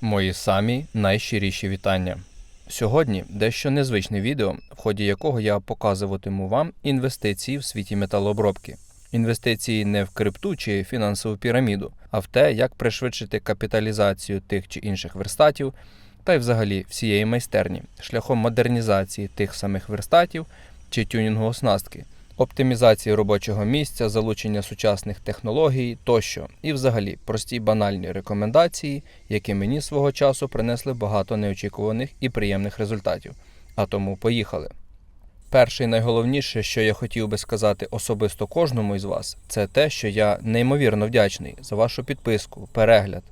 Мої самі найщиріші вітання. Сьогодні дещо незвичне відео, в ході якого я показуватиму вам інвестиції в світі металообробки. Інвестиції не в крипту чи фінансову піраміду, а в те, як пришвидшити капіталізацію тих чи інших верстатів, та й взагалі всієї майстерні, шляхом модернізації тих самих верстатів чи тюнінгу оснастки, оптимізації робочого місця, залучення сучасних технологій тощо, і взагалі прості банальні рекомендації, які мені свого часу принесли багато неочікуваних і приємних результатів. А тому поїхали. Перше і найголовніше, що я хотів би сказати особисто кожному із вас, це те, що я неймовірно вдячний за вашу підписку, перегляд,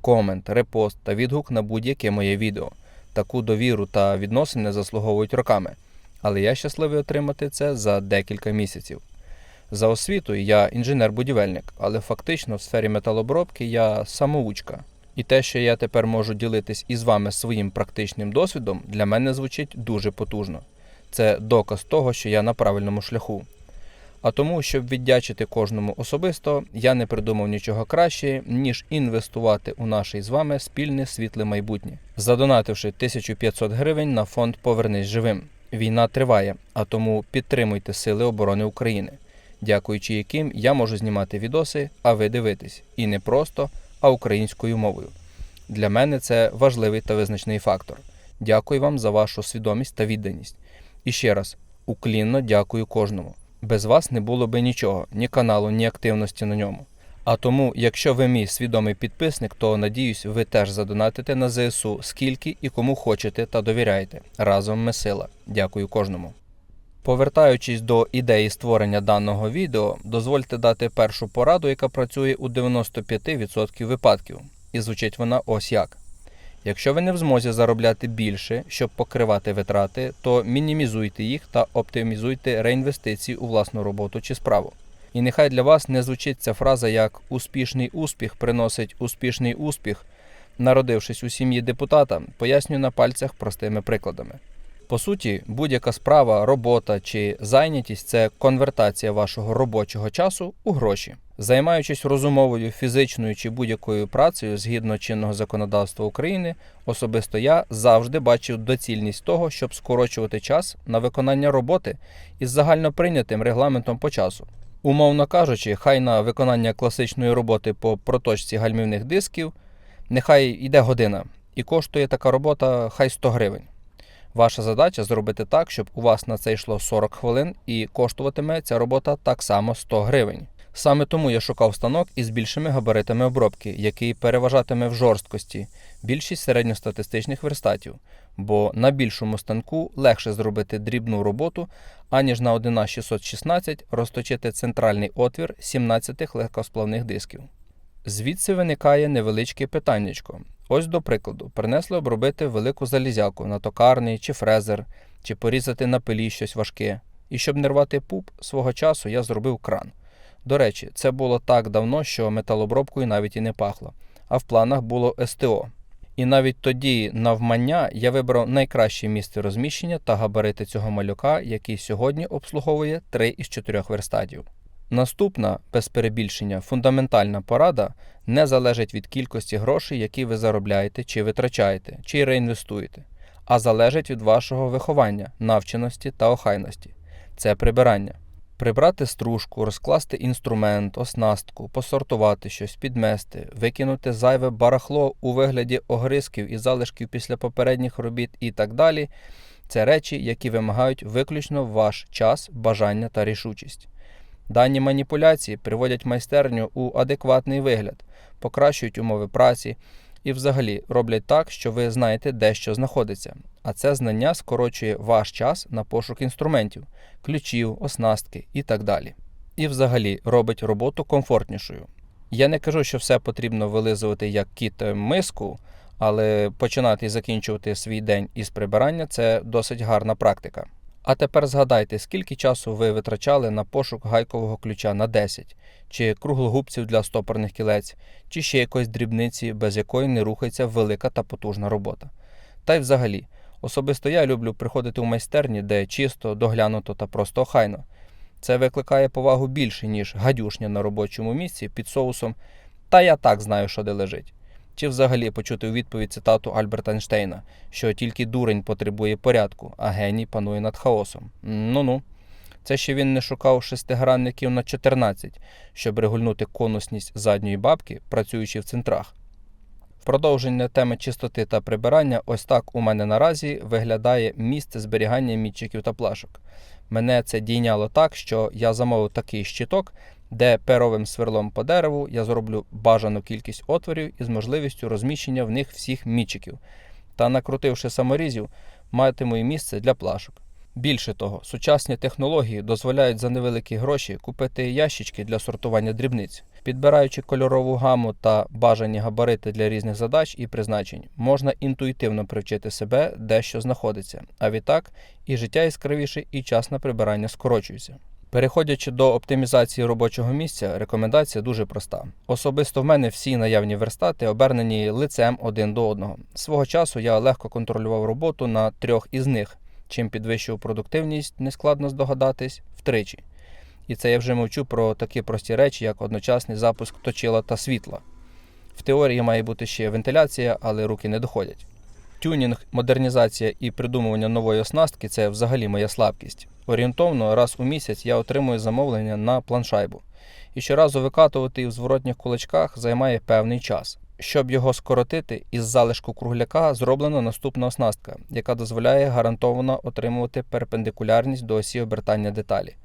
комент, репост та відгук на будь-яке моє відео. Таку довіру та відносини заслуговують роками, але я щасливий отримати це за декілька місяців. За освітою я інженер-будівельник, але фактично в сфері металобробки я самоучка. І те, що я тепер можу ділитись із вами своїм практичним досвідом, для мене звучить дуже потужно. Це доказ того, що я на правильному шляху. А тому, щоб віддячити кожному особисто, я не придумав нічого краще, ніж інвестувати у наше із вами спільне світле майбутнє, задонативши 1500 гривень на фонд Повернись живим. Війна триває, а тому підтримуйте Сили оборони України, дякуючи яким я можу знімати відоси, а ви дивитесь. І не просто, а українською мовою. Для мене це важливий та визначний фактор. Дякую вам за вашу свідомість та відданість. І ще раз, уклінно дякую кожному. Без вас не було би нічого, ні каналу, ні активності на ньому. А тому, якщо ви мій свідомий підписник, то надіюсь, ви теж задонатите на ЗСУ скільки і кому хочете та довіряєте. Разом ми сила. Дякую кожному. Повертаючись до ідеї створення даного відео, дозвольте дати першу пораду, яка працює у 95% випадків. І звучить вона ось як. Якщо ви не в змозі заробляти більше, щоб покривати витрати, то мінімізуйте їх та оптимізуйте реінвестиції у власну роботу чи справу. І нехай для вас не звучить ця фраза як успішний успіх приносить успішний успіх, народившись у сім'ї депутата, пояснюю на пальцях простими прикладами. По суті, будь-яка справа, робота чи зайнятість це конвертація вашого робочого часу у гроші. Займаючись розумовою, фізичною чи будь-якою працею згідно чинного законодавства України, особисто я завжди бачив доцільність того, щоб скорочувати час на виконання роботи із загальноприйнятим регламентом по часу. Умовно кажучи, хай на виконання класичної роботи по проточці гальмівних дисків нехай йде година, і коштує така робота хай 100 гривень. Ваша задача зробити так, щоб у вас на це йшло 40 хвилин і коштуватиме ця робота так само 100 гривень. Саме тому я шукав станок із більшими габаритами обробки, який переважатиме в жорсткості більшість середньостатистичних верстатів, бо на більшому станку легше зробити дрібну роботу, аніж на 11616 розточити центральний отвір 17 легкосплавних дисків. Звідси виникає невеличке питаннячко. Ось до прикладу, принесли обробити велику залізяку на токарний чи фрезер, чи порізати на пилі щось важке. І щоб не рвати пуп, свого часу я зробив кран. До речі, це було так давно, що металобробкою навіть і не пахло, а в планах було СТО. І навіть тоді, навмання, я вибрав найкраще місце розміщення та габарити цього малюка, який сьогодні обслуговує 3 із 4 верстатів. Наступна, без перебільшення, фундаментальна порада не залежить від кількості грошей, які ви заробляєте чи витрачаєте, чи реінвестуєте, а залежить від вашого виховання, навченості та охайності. Це прибирання. Прибрати стружку, розкласти інструмент, оснастку, посортувати щось, підмести, викинути зайве барахло у вигляді огризків і залишків після попередніх робіт і так далі. Це речі, які вимагають виключно ваш час, бажання та рішучість. Дані маніпуляції приводять майстерню у адекватний вигляд, покращують умови праці і взагалі роблять так, що ви знаєте, де що знаходиться. А це знання скорочує ваш час на пошук інструментів, ключів, оснастки і так далі. І взагалі робить роботу комфортнішою. Я не кажу, що все потрібно вилизувати як кіт миску, але починати і закінчувати свій день із прибирання це досить гарна практика. А тепер згадайте, скільки часу ви витрачали на пошук гайкового ключа на 10, чи круглогубців для стопорних кілець, чи ще якоїсь дрібниці, без якої не рухається велика та потужна робота. Та й взагалі, особисто я люблю приходити у майстерні, де чисто, доглянуто та просто охайно. Це викликає повагу більше, ніж гадюшня на робочому місці під соусом, та я так знаю, що де лежить. Чи взагалі почути у відповідь цитату Альберта Ейнштейна, що тільки дурень потребує порядку, а геній панує над хаосом. Ну ну. Це ще він не шукав шестигранників на 14, щоб регульнути конусність задньої бабки, працюючи в центрах. Продовження теми чистоти та прибирання, ось так у мене наразі виглядає місце зберігання мітчиків та плашок. Мене це дійняло так, що я замовив такий щиток, де перовим сверлом по дереву я зроблю бажану кількість отворів із можливістю розміщення в них всіх мітчиків, та накрутивши саморізів, матиму і місце для плашок. Більше того, сучасні технології дозволяють за невеликі гроші купити ящички для сортування дрібниць. Підбираючи кольорову гаму та бажані габарити для різних задач і призначень, можна інтуїтивно привчити себе, де що знаходиться. А відтак і життя яскравіше, і час на прибирання скорочується. Переходячи до оптимізації робочого місця, рекомендація дуже проста. Особисто в мене всі наявні верстати обернені лицем один до одного. Свого часу я легко контролював роботу на трьох із них, чим підвищував продуктивність, нескладно здогадатись, втричі. І це я вже мовчу про такі прості речі, як одночасний запуск точила та світла. В теорії має бути ще вентиляція, але руки не доходять. Тюнінг, модернізація і придумування нової оснастки це взагалі моя слабкість. Орієнтовно раз у місяць я отримую замовлення на планшайбу. І щоразу викатувати в зворотніх кулачках займає певний час. Щоб його скоротити, із залишку кругляка зроблена наступна оснастка, яка дозволяє гарантовано отримувати перпендикулярність до осі обертання деталі.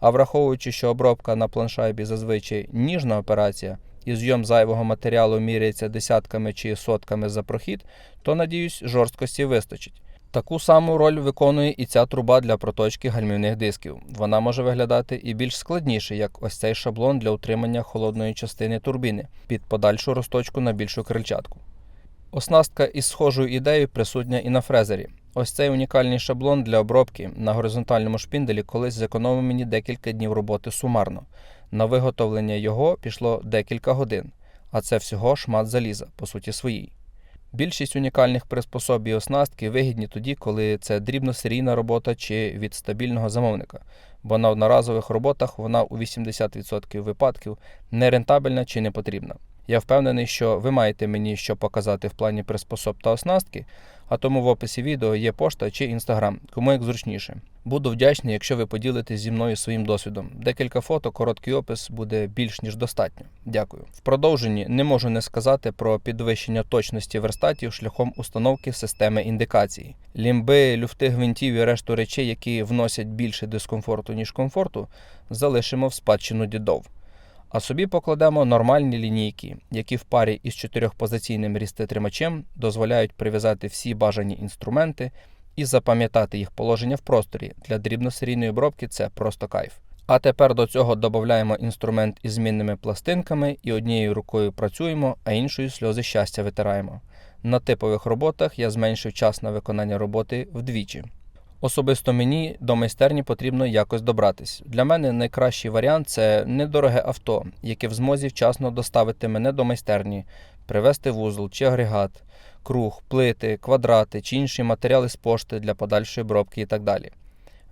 А враховуючи, що обробка на планшайбі зазвичай ніжна операція, і зйом зайвого матеріалу міряється десятками чи сотками за прохід, то надіюсь, жорсткості вистачить. Таку саму роль виконує і ця труба для проточки гальмівних дисків. Вона може виглядати і більш складніше, як ось цей шаблон для утримання холодної частини турбіни під подальшу розточку на більшу крильчатку. Оснастка із схожою ідеєю присутня і на фрезері. Ось цей унікальний шаблон для обробки на горизонтальному шпінделі колись зекономив мені декілька днів роботи сумарно. На виготовлення його пішло декілька годин, а це всього шмат заліза, по суті своїй. Більшість унікальних приспособ і оснастки вигідні тоді, коли це дрібносерійна робота чи від стабільного замовника, бо на одноразових роботах вона у 80% випадків нерентабельна чи не потрібна. Я впевнений, що ви маєте мені що показати в плані приспособ та оснастки, а тому в описі відео є пошта чи інстаграм, кому як зручніше. Буду вдячний, якщо ви поділитесь зі мною своїм досвідом. Декілька фото, короткий опис буде більш ніж достатньо. Дякую. В продовженні не можу не сказати про підвищення точності верстатів шляхом установки системи індикації. Лімби, люфти гвинтів і решту речей, які вносять більше дискомфорту ніж комфорту, залишимо в спадщину дідов. А собі покладемо нормальні лінійки, які в парі із чотирьохпозиційним різтитримачем дозволяють прив'язати всі бажані інструменти і запам'ятати їх положення в просторі. Для дрібносерійної обробки це просто кайф. А тепер до цього додаємо інструмент із змінними пластинками і однією рукою працюємо, а іншою сльози щастя витираємо. На типових роботах я зменшив час на виконання роботи вдвічі. Особисто мені до майстерні потрібно якось добратись. Для мене найкращий варіант це недороге авто, яке в змозі вчасно доставити мене до майстерні, привезти вузол чи агрегат, круг, плити, квадрати чи інші матеріали з пошти для подальшої обробки і так далі.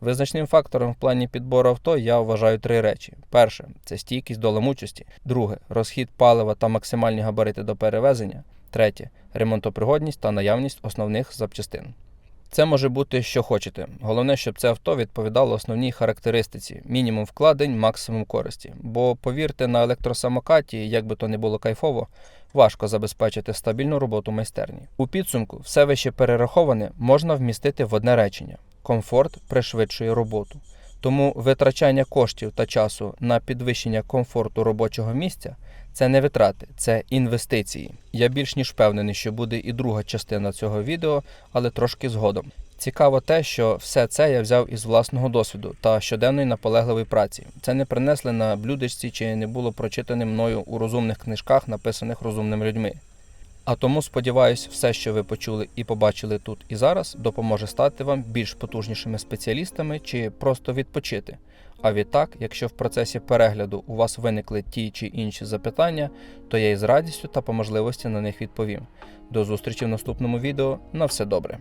Визначним фактором в плані підбору авто я вважаю три речі: перше це стійкість до ламучості, друге розхід палива та максимальні габарити до перевезення, третє ремонтопригодність та наявність основних запчастин. Це може бути що хочете. Головне, щоб це авто відповідало основній характеристиці: мінімум вкладень, максимум користі. Бо повірте, на електросамокаті, як би то не було кайфово, важко забезпечити стабільну роботу майстерні. У підсумку все вище перераховане можна вмістити в одне речення: комфорт пришвидшує роботу. Тому витрачання коштів та часу на підвищення комфорту робочого місця це не витрати, це інвестиції. Я більш ніж впевнений, що буде і друга частина цього відео, але трошки згодом. Цікаво те, що все це я взяв із власного досвіду та щоденної наполегливої праці. Це не принесли на блюдечці чи не було прочитане мною у розумних книжках, написаних розумними людьми. А тому сподіваюсь, все, що ви почули і побачили тут і зараз, допоможе стати вам більш потужнішими спеціалістами чи просто відпочити. А відтак, якщо в процесі перегляду у вас виникли ті чи інші запитання, то я із радістю та по можливості на них відповім. До зустрічі в наступному відео. На все добре.